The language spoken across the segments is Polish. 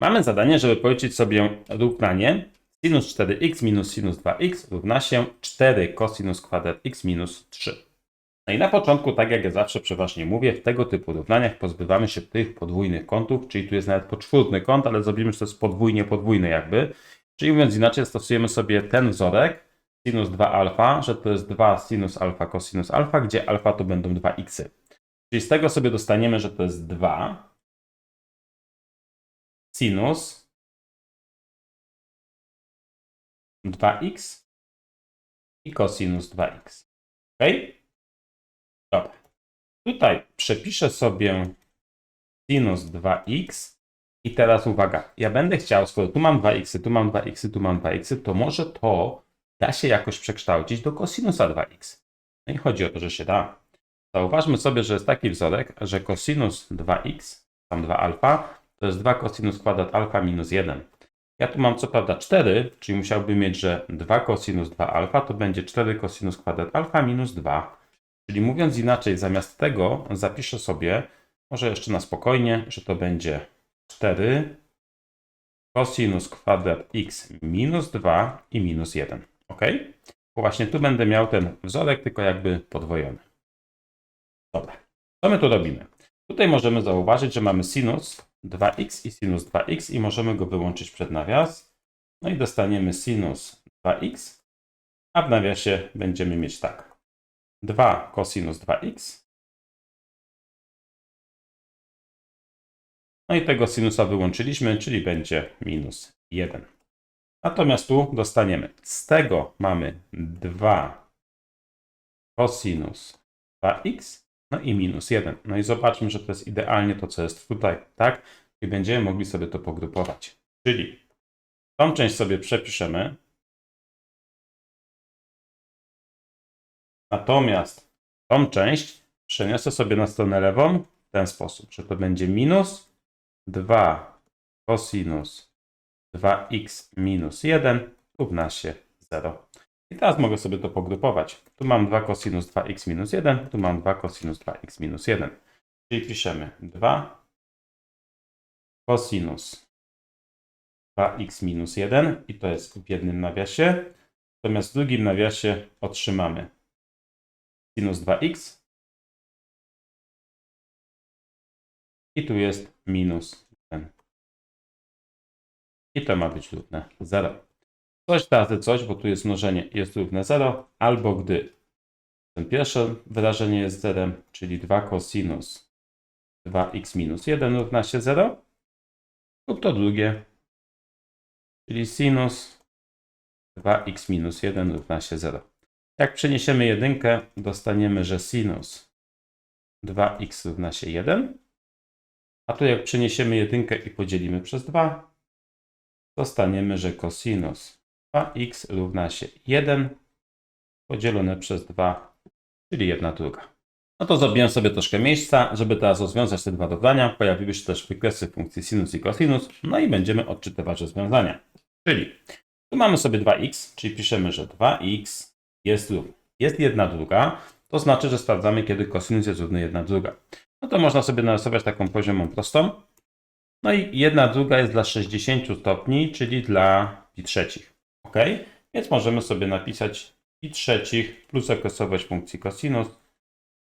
Mamy zadanie, żeby policzyć sobie równanie sinus 4x minus sinus 2x równa się 4 cosinus kwadrat x minus 3. No i na początku, tak jak ja zawsze przeważnie mówię, w tego typu równaniach pozbywamy się tych podwójnych kątów, czyli tu jest nawet poczwórny kąt, ale zrobimy, że to jest podwójnie podwójny jakby. Czyli mówiąc inaczej, stosujemy sobie ten wzorek sinus 2 alfa, że to jest 2 sinus alfa cosinus alfa, gdzie alfa to będą 2x. Czyli z tego sobie dostaniemy, że to jest 2 sinus 2x i cosinus 2x. Ok? Dobra. Tutaj przepiszę sobie sinus 2x i teraz uwaga, ja będę chciał, skoro tu mam 2x, tu mam 2x, tu mam 2x, to może to da się jakoś przekształcić do cosinusa 2x. No i chodzi o to, że się da. Zauważmy sobie, że jest taki wzorek, że cosinus 2x, tam 2 alfa, to jest 2 cosinus kwadrat alfa minus 1. Ja tu mam co prawda 4, czyli musiałbym mieć, że 2 cosinus 2 alfa to będzie 4 cosinus kwadrat alfa minus 2. Czyli mówiąc inaczej, zamiast tego zapiszę sobie, może jeszcze na spokojnie, że to będzie 4 cosinus kwadrat x minus 2 i minus 1. Ok? Bo właśnie tu będę miał ten wzorek, tylko jakby podwojony. Dobra. Co my tu robimy? Tutaj możemy zauważyć, że mamy sinus 2x i sinus 2x i możemy go wyłączyć przed nawias. No i dostaniemy sinus 2x, a w nawiasie będziemy mieć tak. 2 cosinus 2x. No i tego sinusa wyłączyliśmy, czyli będzie minus 1. Natomiast tu dostaniemy. Z tego mamy 2 cosinus 2x, no i minus 1. No i zobaczmy, że to jest idealnie to, co jest tutaj, tak? I będziemy mogli sobie to pogrupować. Czyli tą część sobie przepiszemy. Natomiast tą część przeniosę sobie na stronę lewą w ten sposób, że to będzie minus 2 cosinus 2x minus 1 równa się 0. I teraz mogę sobie to pogrupować. Tu mam 2 cosinus 2x minus 1, tu mam 2 cosinus 2x minus 1. Czyli piszemy 2 cosinus 2x minus 1 i to jest w jednym nawiasie. Natomiast w drugim nawiasie otrzymamy sinus 2x i tu jest minus 1. I to ma być równe 0. Coś razy coś, bo tu jest mnożenie, jest równe 0, albo gdy ten pierwsze wyrażenie jest 0, czyli 2 cosinus 2x minus 1 równa się 0, lub to drugie, czyli sinus 2x minus 1 równa się 0. Jak przeniesiemy jedynkę, dostaniemy, że sinus 2x równa się 1, a tu jak przeniesiemy jedynkę i podzielimy przez 2, dostaniemy, że cosinus 2x równa się 1 podzielone przez 2, czyli 1 druga. No to zrobiłem sobie troszkę miejsca, żeby teraz rozwiązać te dwa równania. Pojawiły się też wykresy funkcji sinus i cosinus, no i będziemy odczytywać rozwiązania. Czyli tu mamy sobie 2x, czyli piszemy, że 2x jest równy. Jest 1 druga, to znaczy, że sprawdzamy, kiedy cosinus jest równy 1 druga. No to można sobie narysować taką poziomą prostą. No i 1 druga jest dla 60 stopni, czyli dla pi trzecich. Ok? Więc możemy sobie napisać pi trzecich plus okresowość funkcji cosinus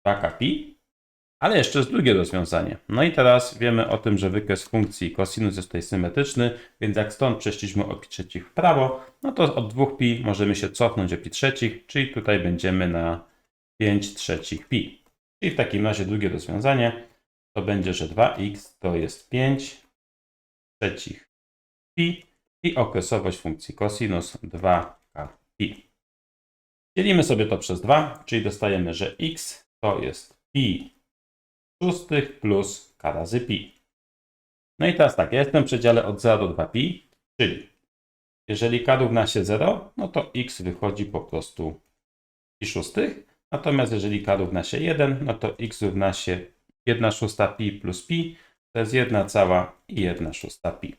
2 pi. Ale jeszcze jest drugie rozwiązanie. No i teraz wiemy o tym, że wykres funkcji cosinus jest tutaj symetryczny, więc jak stąd przeszliśmy o pi trzecich w prawo, no to od 2 pi możemy się cofnąć o pi trzecich, czyli tutaj będziemy na 5 trzecich pi. Czyli w takim razie drugie rozwiązanie to będzie, że 2x to jest 5 trzecich pi i okresowość funkcji cosinus 2k pi. Dzielimy sobie to przez 2, czyli dostajemy, że x to jest pi szóstych plus k razy pi. No i teraz tak, ja jestem w przedziale od 0 do 2pi, czyli jeżeli k równa się 0, no to x wychodzi po prostu pi szóstych, natomiast jeżeli k równa się 1, no to x równa się 1 szósta pi plus pi, to jest 1 cała i 1 szósta pi.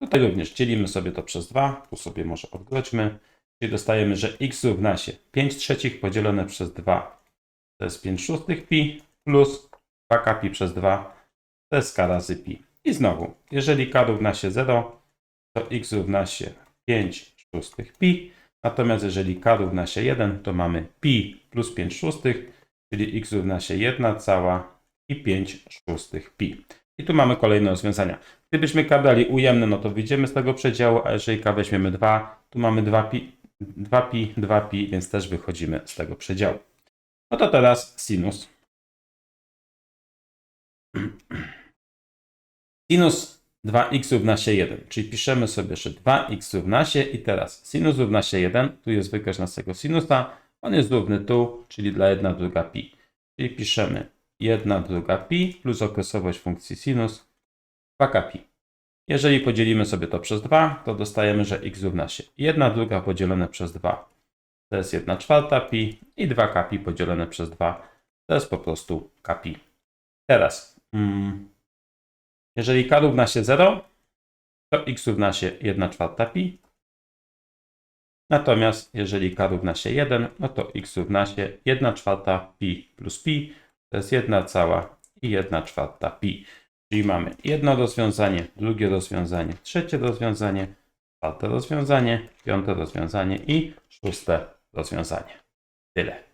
Tutaj również dzielimy sobie to przez 2, tu sobie może odwróćmy, czyli dostajemy, że x równa się 5 trzecich podzielone przez 2, to jest 5 szóstych pi, plus 2 pi przez 2, to jest k razy pi. I znowu, jeżeli k równa się 0, to x równa się 5 szóstych pi. Natomiast jeżeli k równa się 1, to mamy pi plus 5 szóstych, czyli x równa się 1 cała i 5 szóstych pi. I tu mamy kolejne rozwiązania. Gdybyśmy k brali ujemne, no to wyjdziemy z tego przedziału, a jeżeli k weźmiemy 2, tu mamy 2 pi, 2 pi, 2 pi, więc też wychodzimy z tego przedziału. No to teraz sinus. Sinus 2x równa się 1, czyli piszemy sobie, że 2x równa się i teraz sinus równa się 1, tu jest wykres naszego sinusa, on jest równy tu, czyli dla 1 druga pi. Czyli piszemy 1 druga pi plus okresowość funkcji sinus 2k pi. Jeżeli podzielimy sobie to przez 2, to dostajemy, że x równa się 1 druga podzielone przez 2 to jest 1 czwarta pi i 2k pi podzielone przez 2 to jest po prostu k pi. Teraz, mm, jeżeli k równa się 0, to x równa się 1 czwarta pi. Natomiast jeżeli k równa się 1, no to x równa się 1 czwarta pi plus pi, to jest 1 cała i 1 czwarta pi. Czyli mamy jedno rozwiązanie, drugie rozwiązanie, trzecie rozwiązanie, czwarte rozwiązanie, piąte rozwiązanie i szóste rozwiązanie. Tyle.